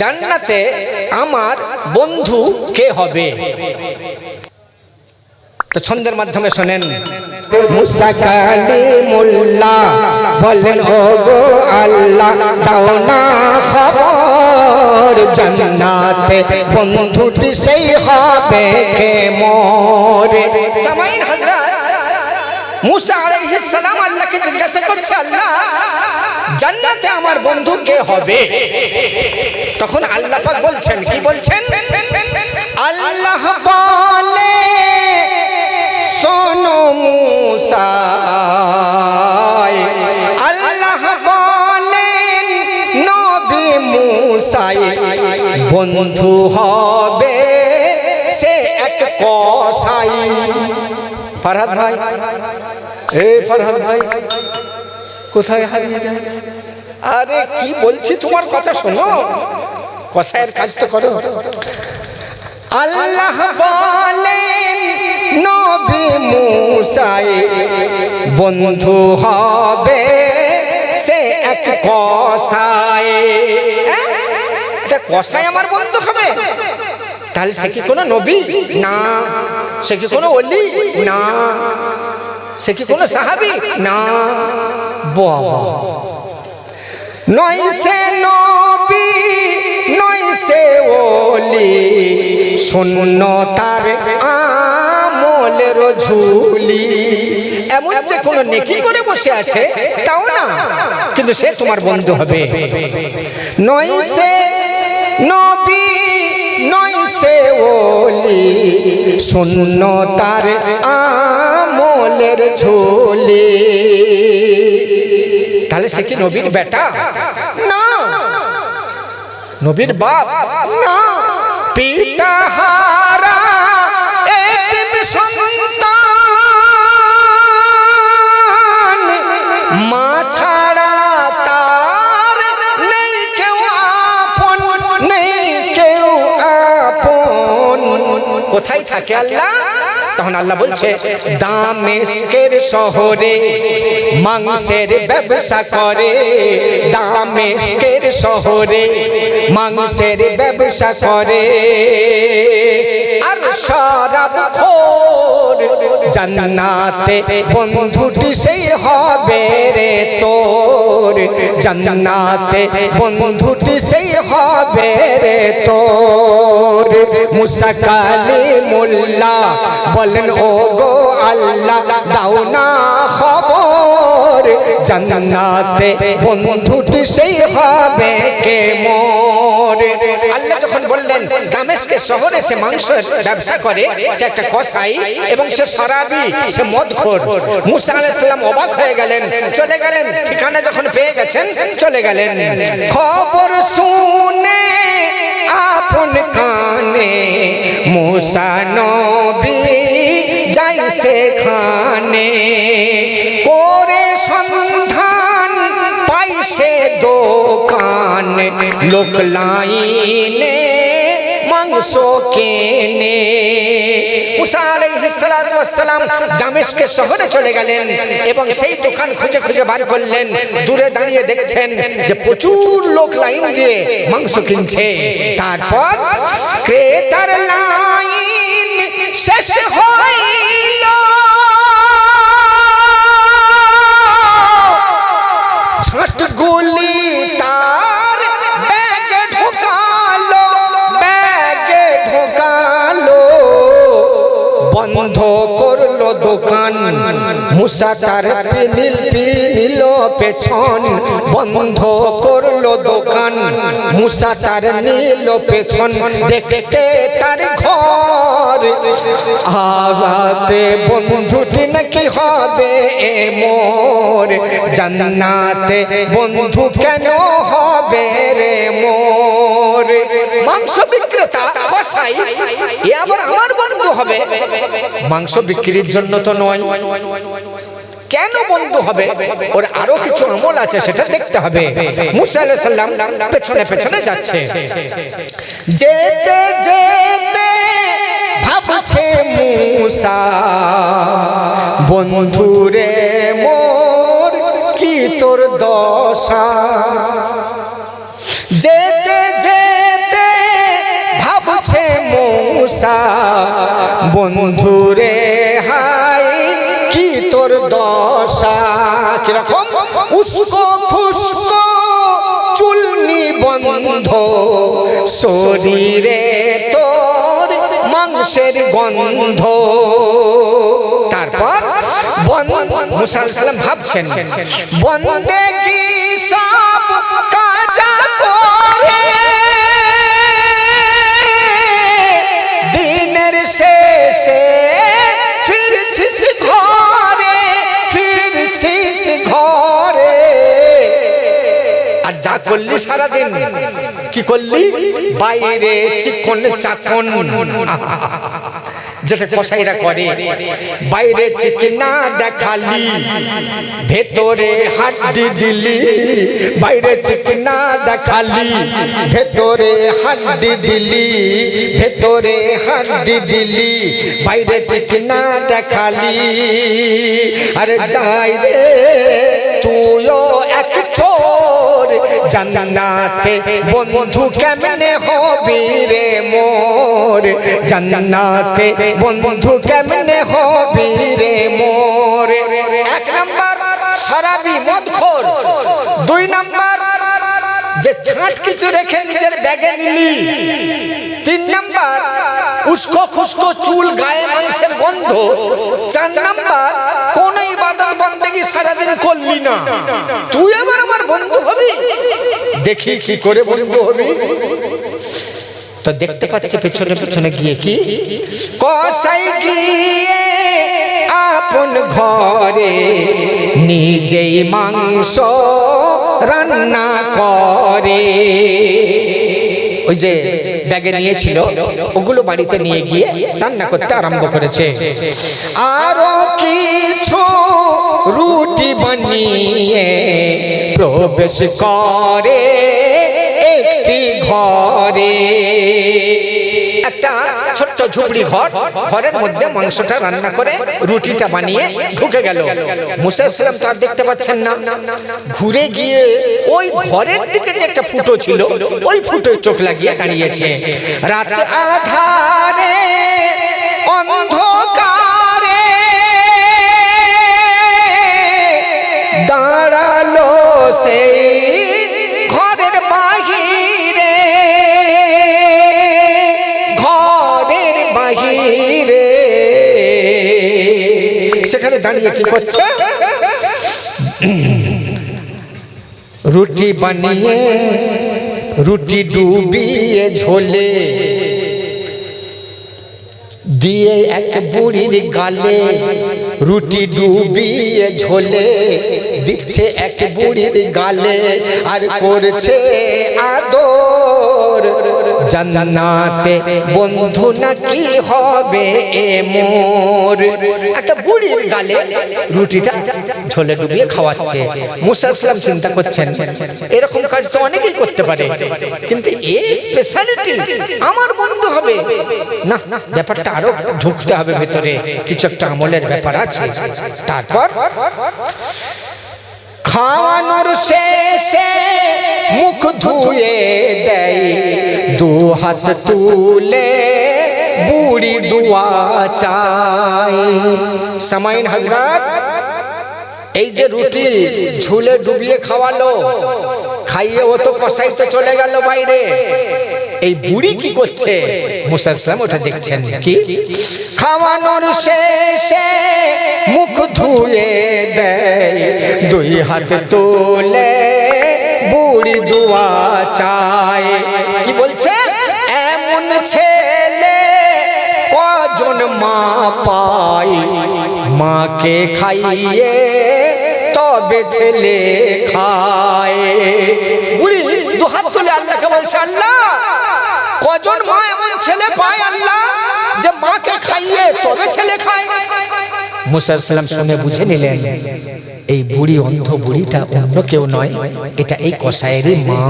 জান্নাতে আমার বন্ধু কে হবে? তো ছন্দের মাধ্যমে শোনেন। মুসা কালিমুল্লাহ বলেন ও গো আল্লাহ দাও না খবর। জান্নাতে বন্ধুটি সেই হবে কে মোরে? সামাইন হযরত মুসা আলাইহিস সালাম আল্লাহকে জিজ্ঞাসা করছে, আল্লাহ, জান্নাতে আমার বন্ধু কে হবে? তখন আল্লাহ পাক বলছেন, কি বলছেন? আল্লাহ বলে, শোনো মুসা, আল্লাহ বলেন, নবী মুসাই বন্ধু হবে সে এক কসাই। ফরহাদ ভাই এ ফরহাদ ভাই, কোথায় হারিয়ে যায়? আরে, কি বলছি তোমার কথা শোনো। কসাইয়ের কাজ তো করো। আল্লাহ বলেন, নবী মুসাই বন্ধু হবে সে এক কসাই। এটা কসাই আমার বন্ধু হবে। তাহলে সে কি কোনো নবী? না। সে কি কোনো অলি না। সে কি কোনো সাহাবি? না। বাবা। নয় সে নবী নয় সে ওলি শূন্য তার আমলের ঝুলি এমন যে কোনো নেকি করে বসে আছে তাও না। কিন্তু সে তোমার বন্ধু হবে। নয় সে নবী নয় সে ওলি শূন্য তার আমলের ঝুলি। তাহলে সে কি নবীর বেটা? না। নবীর বাপ? না। পিতা হারা এতিম সন্তান। মা ছাড়া তার নেই কেউ আপন, নেই কেউ আপন। কোথায় থাকে আল্লাহ? তখন আল্লাহ বলছে দামেস্কের শহরে, মাংসের ব্যবসা করে। দামেস্কের শহরে, মাংসের ব্যবসা করে। আর শরাব খোর, জান্নাতে বন্ধুটি সেই হবে রে তোর। জান্নাতে বন্ধুটি সেই হবে রে তোর। মুসা কালিমুল্লাহ বলেন ও গো আল্লাহ, দাও না খবর। জান্নাতে বন্ধুটি সেই হবে কে মোর? আল্লাহ যখন বললেন দামেস্কের শহরে সে মাংসের ব্যবসা করে, সে একটা কসাই এবং সে শরাবি সে মদখোর। মুসা আলাইহিস সালাম অবাক হয়ে গেলেন, চলে গেলেন, ঠিকানা যখন পেয়ে গেছেন, চলে গেলেন। খবর শুনে আপন কানে মুসা নবী যাই সেখানে করে সন্ধান পাইছে দোকান লোক লাইনে দামেস্কের শহরে চলে গেলেন এবং সেই দোকান খুঁজে খুঁজে বার করলেন। দূরে দাঁড়িয়ে দেখছেন যে প্রচুর লোক লাইন দিয়ে মাংস কিনছে। তারপর ক্রেতার লাইন শেষ হইল মুসা তার পিনিল পিনিল পেছন বন্ধ করল দোকান। মুসা তার নীল পেছন, দেখতে তার ঘর। আগাতে বন্ধুটি নাকি হবে মোর? জান্নাতে বন্ধু কেন হবে রে মোর? মাংস বিক্রেতা কসাই, এ আবার আমার বন্ধু হবে? মাংস বিক্রির জন্য তো নয়। কেন বন্ধু হবে? ওর আরও কিছু আমল আছে, সেটা দেখতে হবে। মুসা আলাইহিস সালাম পেছনে পেছনে যাচ্ছে। যেতে যেতে ভাবছে মুসা। বন্ধুরে মোর, কি তোর দশা? যেতে যেতে ভাবছে মুসা, বন্ধুরে হাই, কি তোর দশা? কীরকম উস্কো খুস্কো চুলনি বন্ধ, শরীরে তো মাংসের গন্ধ। তারপর মুসা সালাম ভাবছেন, বন্দে কি সব কাজা করে? দিনের শেষে ফিরছিস ঘরে ফিরছিস ঘরে। আর যা করলি সারাদিন কি করলি? বাইরে চিকন চাকন। যেটা কসাইরা করে। বাইরে চিকনা দেখালি। ভেতরে হাড্ডি দিলি। বাইরে চিকনা দেখালি। ভেতরে হাড্ডি দিলি। ভেতরে হাড্ডি দিলি। বাইরে চিকনা দেখালি। আরে যাই রে, তুইও জান্নাতে। বন্ধু কেমনে হবি রে মোর? জান্নাতে। বন্ধু কেমনে হবি রে মোর? এক নাম্বার শরাবি মদখোর। দুই নাম্বার যে ছাঁট কিছু রেখে নিজের ব্যাগে নিলি। উস্কো খুস্কো চুল গায়ে মাংসের গন্ধ। চার নাম্বার, কোন ইবাদত বন্দেগি সারাদিন করলি না। তুই আবার আমার বন্ধু হবি? দেখি কি করে বন্ধু হবি। তো দেখতে পাচ্ছে পেছনে পেছনে গিয়ে কি? কসাই গিয়ে আপন ঘরে নিজেই মাংস রান্না করে। ওই যে ব্যাগে নিয়েছিল, ওগুলো বাড়িতে নিয়ে গিয়ে রান্না করতে আরম্ভ করেছে। আরও কিছু রুটি বানিয়ে প্রবেশ করে একটি ঘরে। একটা ছোট্ট ঝুপড়ি ঘর, ঘরের মধ্যে মাংসটা রান্না করে রুটিটা বানিয়ে ঢুকে গেল। মুসা ইসলাম তো আর দেখতে পাচ্ছেন না। ঘুরে গিয়ে ওই ঘরের দিকে যে একটা ফুটো ছিল, ওই ফুটোয় চোখ লাগিয়ে দাঁড়িয়েছে। রাত আধারে, অন্ধকারে দাঁড়াল সেই বাহিরে সেখানে দাঁড়িয়ে কি করছে? রুটি বানিয়ে, রুটি ডুবিয়ে, ঝোলে দিয়ে এক বুড়ির গালে রুটি ডুবিয়ে, ঝোলে দিচ্ছে এক বুড়ির গালে আর করছে আদর। জান্নাতে বন্ধু নাকি হবে এ মোর? একটা বুড়ির গালে রুটিটা ঝোলে ডুবিয়ে খাওয়াচ্ছে। মুসা ইসলাম চিন্তা করছেন, এরকম কাজ তো অনেকেই করতে পারে, কিন্তু এই স্পেশালিটি আমার বন্ধু হবে। না, ব্যাপারটা আরও ঢুকতে হবে ভেতরে, কিছু একটা আমলের ব্যাপার আছে। তারপর খাওয়ানোর শেষে মুখ ধুয়ে দেয়। দু হাত তুলে বুড়ি দুয়া চাই। সামাইন হজরত এই যে রুটি ঝুলে ডুবিয়ে খাওয়ালো, খাইয়ে ও তো কষাইতে চলে গেল বাইরে। এই বুড়ি কি করছে? মুসা ইসলাম ওটা দেখছেন কি? খাওয়ানোর শেষে মুখ ধুয়ে দেয়, দুই হাত তোলে বুড়ি দুয়া চায়। কি বলছে? পায় মাকে খাইয়ে তবে ছেলে খায়। বুড়ি দু হাত তুলে আল্লাহকে বলছে, আল্লাহ, কজন মা এমন ছেলে পায় আল্লাহ যে মাকে খাইয়ে তবে ছেলে খায়? মুসা সাল্লাম শুনে বুঝে নিলেন, এই বুড়ি অন্ধ বুড়িটা অন্য কেউ নয়, এটা এই কসায়েরই মা।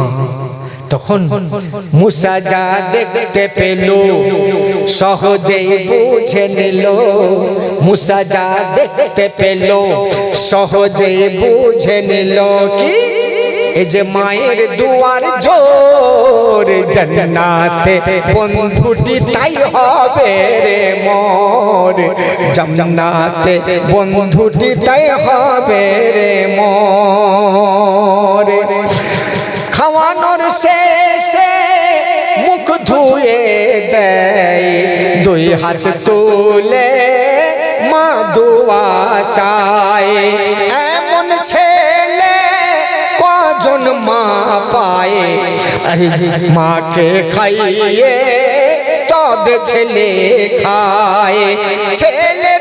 তখন মুসা যা দেখতে পেল সহজে বুঝে নিল। মুসা যা দেখতে পেল সহজে বুঝে নিল কি? এই যে মায়ের দুয়ার জোর, জান্নাতে বন্ধুটি তাই হবে রে মোর। জান্নাতে বন্ধুটি তাই হবে রে মোর। শেষে মুখ ধুয়ে দেয়। দুই হাত তুলে মা দোয়া চায়। এমন ছেলে কজন মা পায়। আরে মাকে খাইয়ে তবে ছেলে খায়। ছেলের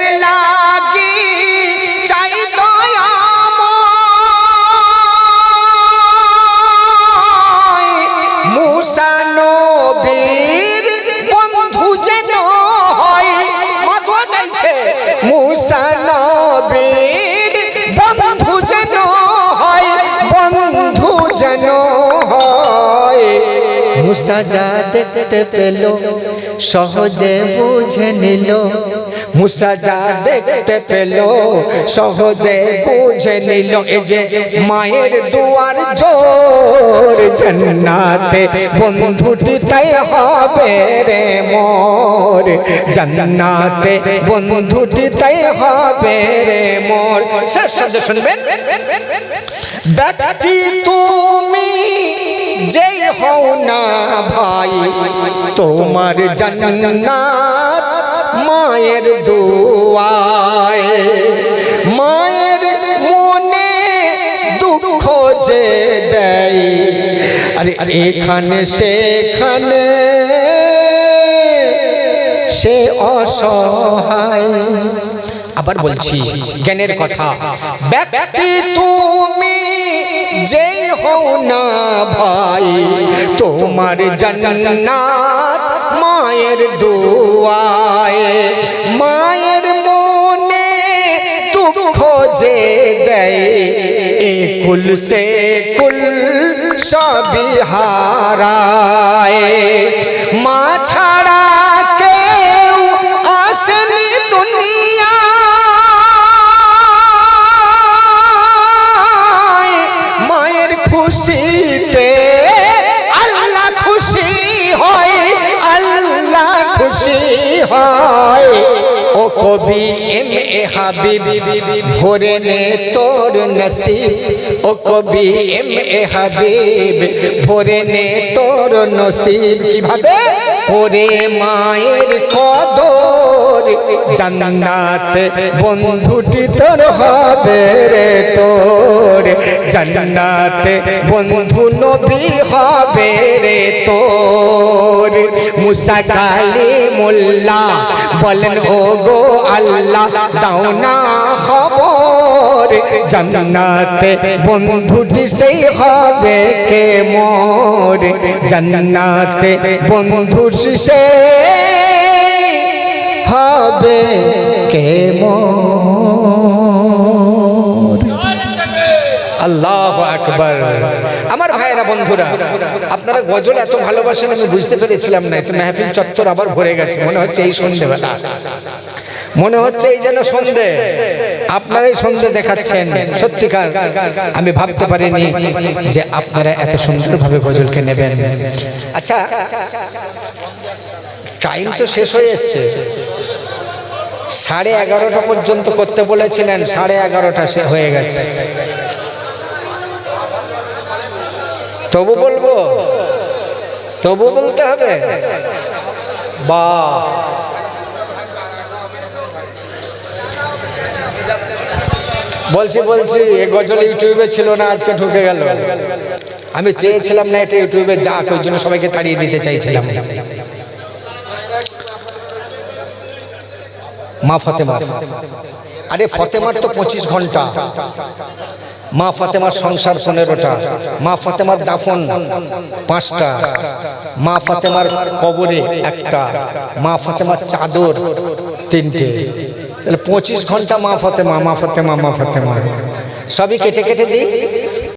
যা দেখতে পেল, সহজে বুঝে নিল। মুসা যা দেখতে পেল, সহজে বুঝে নিল। এ যে মায়ের দুয়ার জোর, জান্নাতে বন্ধুটি তাই হবে রে মোর। জান্নাতে বন্ধুটি তাই হবে রে মোর। শেষ শব্দ শুনবেন? ব্যক্তি তুমি যেই হও না ভাই, তোমার জান্নাত মায়ের দুয়ায়। মায়ের মনে দুঃখ যে দেয়, আরে এখানে সেখানে সে অসহায়। আবার বলছি, জ্ঞানের কথা। ব্যক্তি তুমি হও না ভাই, তোমার জান্নাত মায়ের দোয়ায়। মায়ের মনে দুঃখ যে দেয়, এ কুল সে কুল সবই মা কবি এম এ হাবিব, ভোরে নে তোর নসিব, ও কবি এম এ হাবিব, ভোরে নে তোর নসিব। কীভাবে? ওরে মায়ের কদর জান্নাত বন্ধুটি তোর হবে রে তোর। জান্নাত বন্ধু নবী হবে রে তোর। মুসা কালী মোল্লা বলেন ও গো আল্লাহ, দাও না খবর। জান্নাতে বন্ধুটি সেই হবে কে মোর? জান্নাতে বন্ধু সে হবে কে আল্লাহ আকবার। আমার ভাইয়েরা, বন্ধুরা, আপনারা গজল এত ভালোবাসেন, আমি বুঝতে পেরেছিলাম না তো মেহফিল চত্বর আবার ভরে গেছে, মনে হচ্ছে এই সন্ধেবেলা। মনে হচ্ছে এই যেন সন্ধে। আপনারাই সন্ধে দেখাচ্ছেন, সত্যিকার। আমি ভাবতে পারিনি যে আপনারা এত সুন্দরভাবে গজলকে নেবেন। আচ্ছা টাইম তো শেষ হয়ে এসছে। সাড়ে এগারোটা পর্যন্ত করতে বলেছিলেন, সাড়ে এগারোটা সে হয়ে গেছে। তবু বলব, তবু বলতে হবে? বা। বলছি বলছি, এ গজল ইউটিউবে ছিল না, আজকে ঢুকে গেল। আমি চেয়েছিলাম না এটা ইউটিউবে যাক, ওই জন্য সবাইকে তাড়িয়ে দিতে চাইছিলাম। মা ফতেমা। আরে ফতেমার তো পঁচিশ ঘণ্টা। মা ফাতেমার সংসার পনেরোটা। মা ফাতেমার দাফন পাঁচটা। মা ফাতেমার কবরে একটা। মা ফাতেমার চাদর তিনটে। তাহলে পঁচিশ ঘণ্টা মা ফাতেমা মা ফাতেমা মা ফাতেমা। সবই কেটে কেটে দিই?